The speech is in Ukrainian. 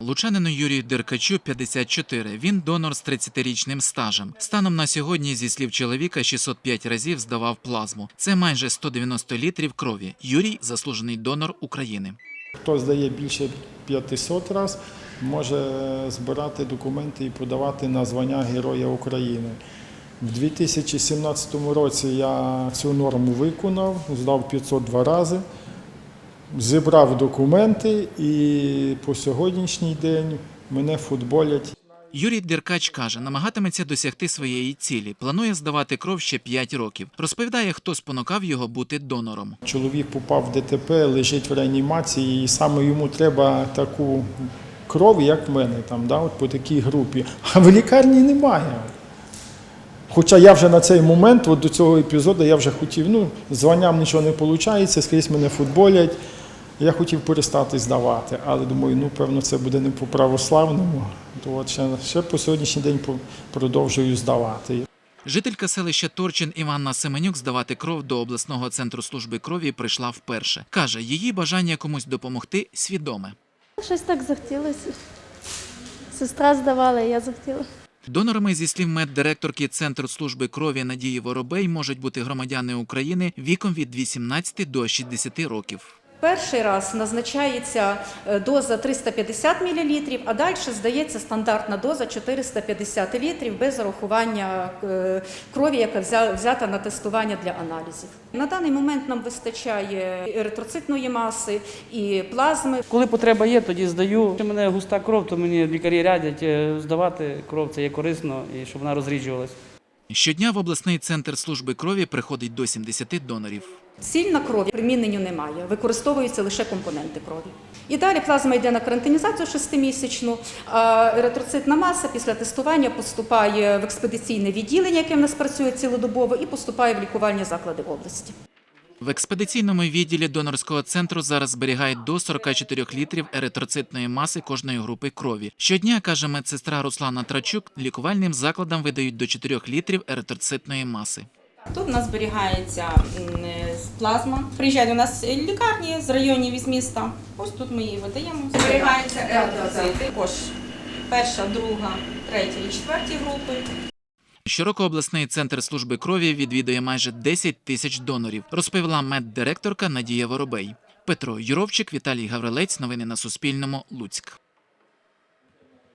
Лучанину Юрію Деркачу 54. Він донор з 30-річним стажем. Станом на сьогодні, зі слів чоловіка, 605 разів здавав плазму. Це майже 190 літрів крові. Юрій заслужений донор України. Хто здає більше 500 разів, може збирати документи і подавати на звання Героя України. В 2017 році я цю норму виконав, здав 502 рази, зібрав документи і по сьогоднішній день мене футболять. Юрій Деркач каже, намагатиметься досягти своєї цілі. Планує здавати кров ще 5 років. Розповідає, хто спонукав його бути донором. Чоловік попав в ДТП, лежить в реанімації, і саме йому треба таку кров, як в мене, там, да, от по такій групі. А в лікарні немає. Хоча я вже на цей момент, от до цього епізоду, я вже хотів, ну, званням нічого не виходить, скрізь мене футболять. Я хотів перестати здавати, але думаю, ну певно, це буде не по православному. То от ще, ще по сьогоднішній день продовжую здавати. Жителька селища Торчин Іванна Семенюк здавати кров до обласного центру служби крові прийшла вперше. Каже, її бажання комусь допомогти свідоме. Щось так захотілося. Сестра здавала, я захотіла. Донорами, зі слів меддиректорки Центру служби крові Надії Воробей, можуть бути громадяни України віком від 18 до 60 років. Перший раз назначається е, доза 350 мл, а далі здається стандартна доза 450 літрів без зарахування е, крові, яка взята на тестування для аналізів. На даний момент нам вистачає еритроцитної маси і плазми. Коли потреба є, тоді здаю. Якщо мене густа кров, то мені лікарі радять е, здавати кров, це є корисно, і щоб вона розріджувалась. Щодня в обласний центр служби крові приходить до 70 донорів. Цільна крові приміненню немає, використовуються лише компоненти крові. І далі плазма йде на карантинізацію шестимісячну, а еритроцитна маса після тестування поступає в експедиційне відділення, яке в нас працює цілодобово, і поступає в лікувальні заклади області. В експедиційному відділі донорського центру зараз зберігають до 44 літрів еритроцитної маси кожної групи крові. Щодня, каже медсестра Руслана Трачук, лікувальним закладам видають до 4 літрів еритроцитної маси. Тут у нас зберігається е, плазма. Приїжджають до нас лікарні з районів із міста. Ось тут ми її видаємо. Зберігаються еритроцити. Також перша, друга, третя і четверті групи. Щороку обласний центр служби крові відвідує майже 10 тисяч донорів, розповіла меддиректорка Надія Воробей. Петро Юровчик, Віталій Гаврилець. Новини на Суспільному. Луцьк.